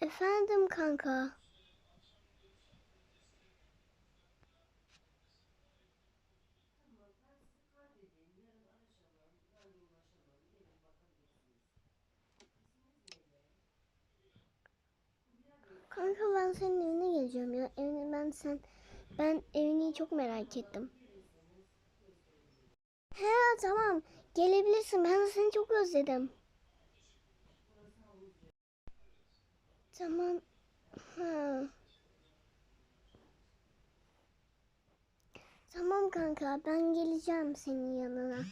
Efendim kanka. Kanka ben senin evine geleceğim ya. Evini ben sen ben evini çok merak ettim. He tamam. Gelebilirsin. Ben seni çok özledim. Tamam. Ha. Tamam kanka ben geleceğim senin yanına.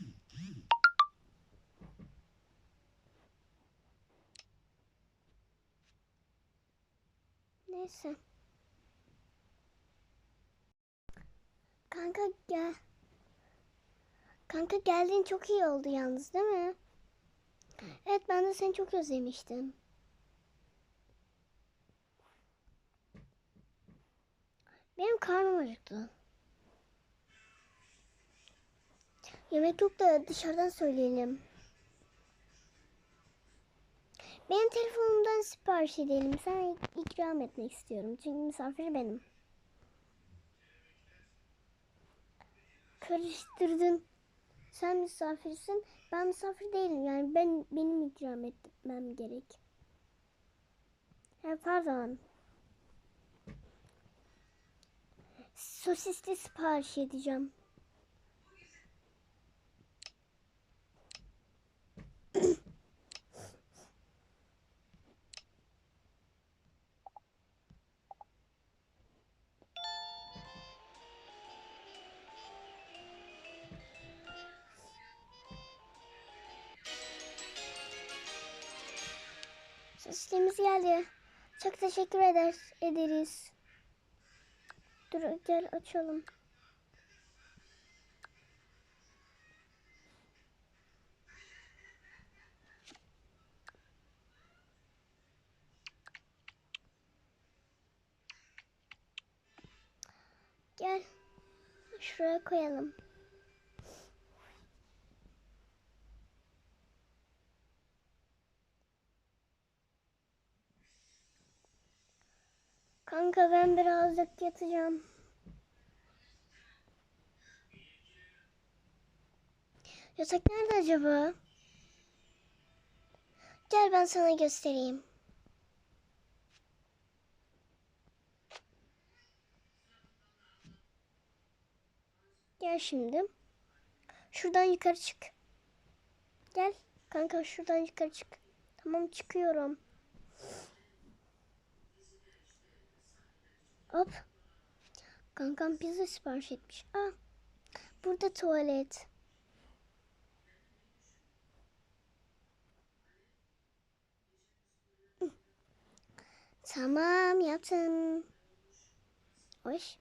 Neyse. Kanka gel. Kanka geldiğin çok iyi oldu yalnız değil mi? Evet ben de seni çok özlemiştim. Benim karnım acıktı. Yemek yok da dışarıdan söyleyelim. Benim telefonumdan sipariş edelim. İk- ikram etmek istiyorum. Çünkü misafir benim. Karıştırdın. Sen misafirsin. Ben misafir değilim. Yani ben benim ikram etmem gerek. Ha, pardon. Sosisli sipariş edeceğim. Sosislerimiz geldi. Çok teşekkür eder, ederiz. Dur gel açalım. Gel. Şuraya koyalım. Kanka ben birazcık yatacağım. Yatak nerede acaba? Gel ben sana göstereyim. Gel şimdi. Şuradan yukarı çık. Gel kanka şuradan yukarı çık. Tamam çıkıyorum. Hop. Kankam pizza sipariş etmiş. Aa, burada tuvalet. Tamam yaptım. Hoş.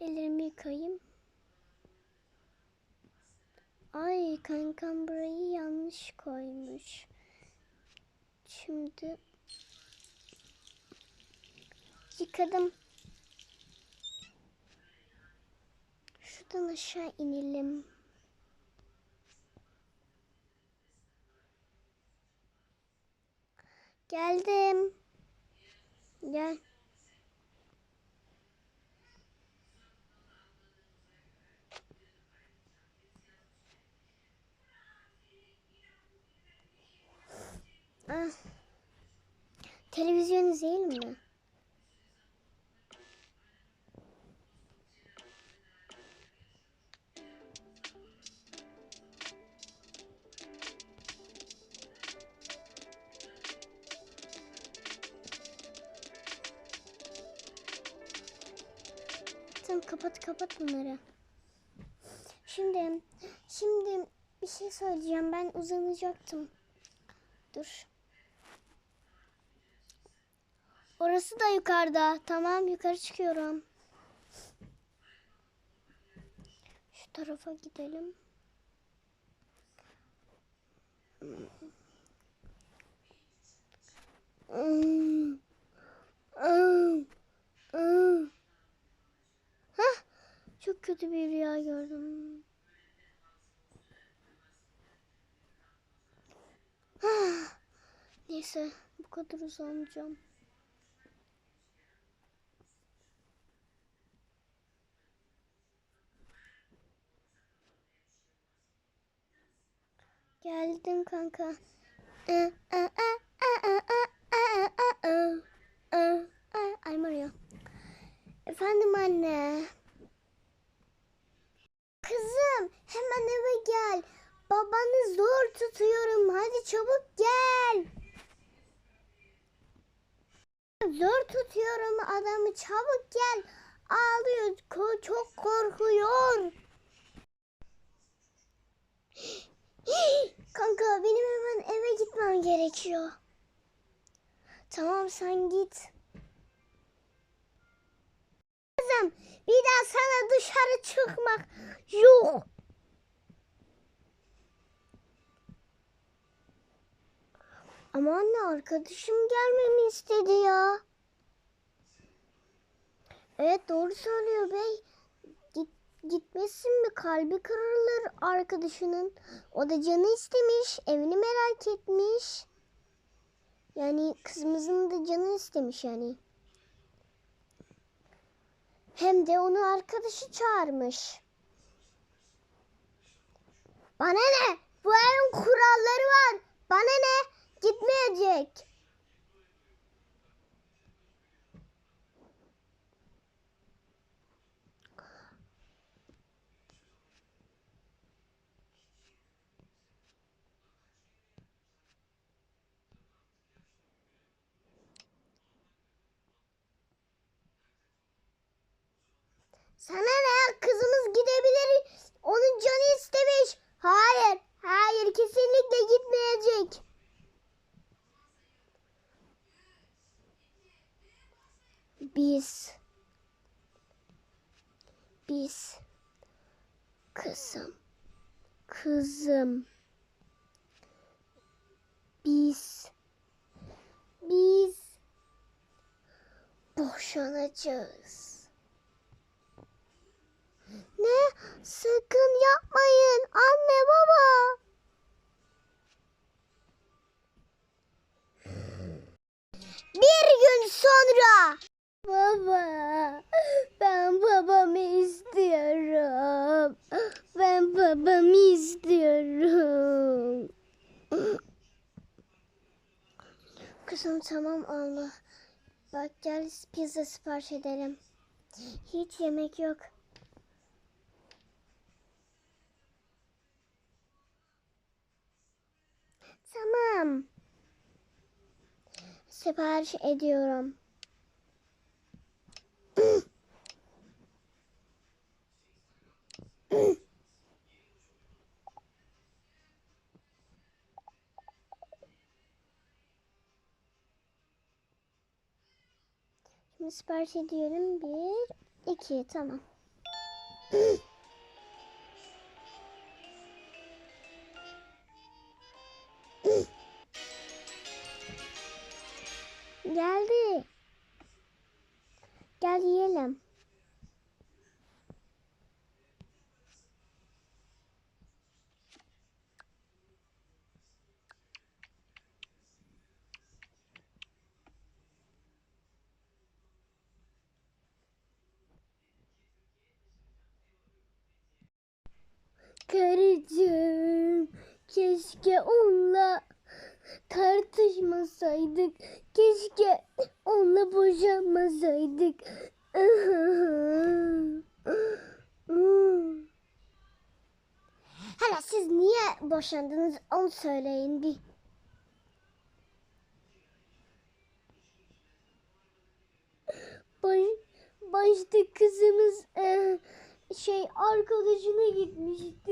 Ellerimi yıkayayım. Ay kankam burayı yanlış koymuş. Şimdi Yıkadım. Şuradan aşağı inelim. Geldim. Gel. Ah. Televizyon izleyelim mi? Kapat kapat bunları. Şimdi şimdi bir şey söyleyeceğim. Ben uzanacaktım. Dur. Orası da yukarıda. Tamam yukarı çıkıyorum. Şu tarafa gidelim. Çok kötü bir rüya gördüm. Neyse bu kadar uzanacağım. Geldim kanka. Ay Maria. Efendim anne. Kızım hemen eve gel. Babanı zor tutuyorum. Hadi çabuk gel. Zor tutuyorum adamı. Çabuk gel. Ağlıyor. Ko- çok korkuyor. Kanka benim hemen eve gitmem gerekiyor. Tamam sen git. Kızım bir daha sana dışarı çıkmak yok. Ama anne arkadaşım gelmemi istedi ya. Evet doğru söylüyor bey. Git, gitmesin mi kalbi kırılır arkadaşının. O da canı istemiş evini merak etmiş. Yani kızımızın da canı istemiş yani. Hem de onu arkadaşı çağırmış. Bana ne? Bu evin kuralları var. Bana ne? Gitmeyecek. Sana ne? Kızımız gidebilir. Onun canı istemiş. Hayır. Hayır kesinlikle gitmeyecek. Biz biz kızım kızım biz biz boşanacağız. Ne? Sakın yapmayın anne baba. Bir gün sonra Baba, ben babamı istiyorum. Ben babamı istiyorum. Kızım tamam Allah. Bak gel pizza sipariş edelim. Hiç yemek yok. Tamam. Sipariş ediyorum. Şimdi sipariş ediyorum. Bir, iki, tamam. Karıcığım, keşke onunla tartışmasaydık. Keşke onunla boşanmasaydık. Hala siz niye boşandınız onu söyleyin bir. Baş, başta kızımız e, şey arkadaşına gitmişti.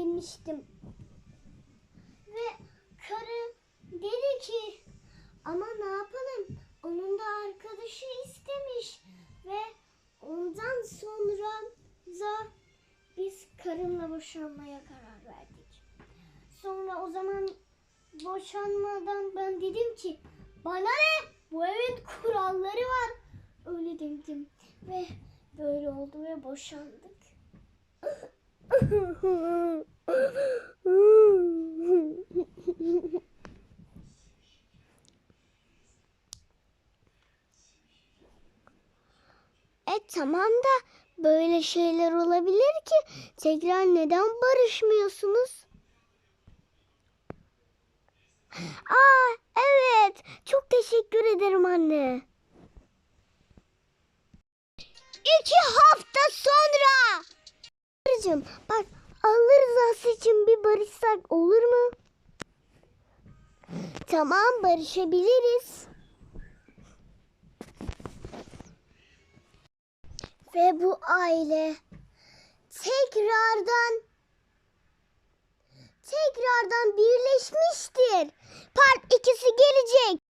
değinmiştim. Ve karı dedi ki ama ne yapalım onun da arkadaşı istemiş ve ondan sonra da biz karımla boşanmaya karar verdik. Sonra o zaman boşanmadan ben dedim ki bana ne bu evin kuralları var öyle dedim ve böyle oldu ve boşandık. E tamam da böyle şeyler olabilir ki tekrar neden barışmıyorsunuz? Aa evet çok teşekkür ederim anne. İki hafta sonra. Babacım bak Allah rızası için bir barışsak olur mu? Tamam barışabiliriz. Ve bu aile tekrardan tekrardan birleşmiştir. Part 2'si gelecek.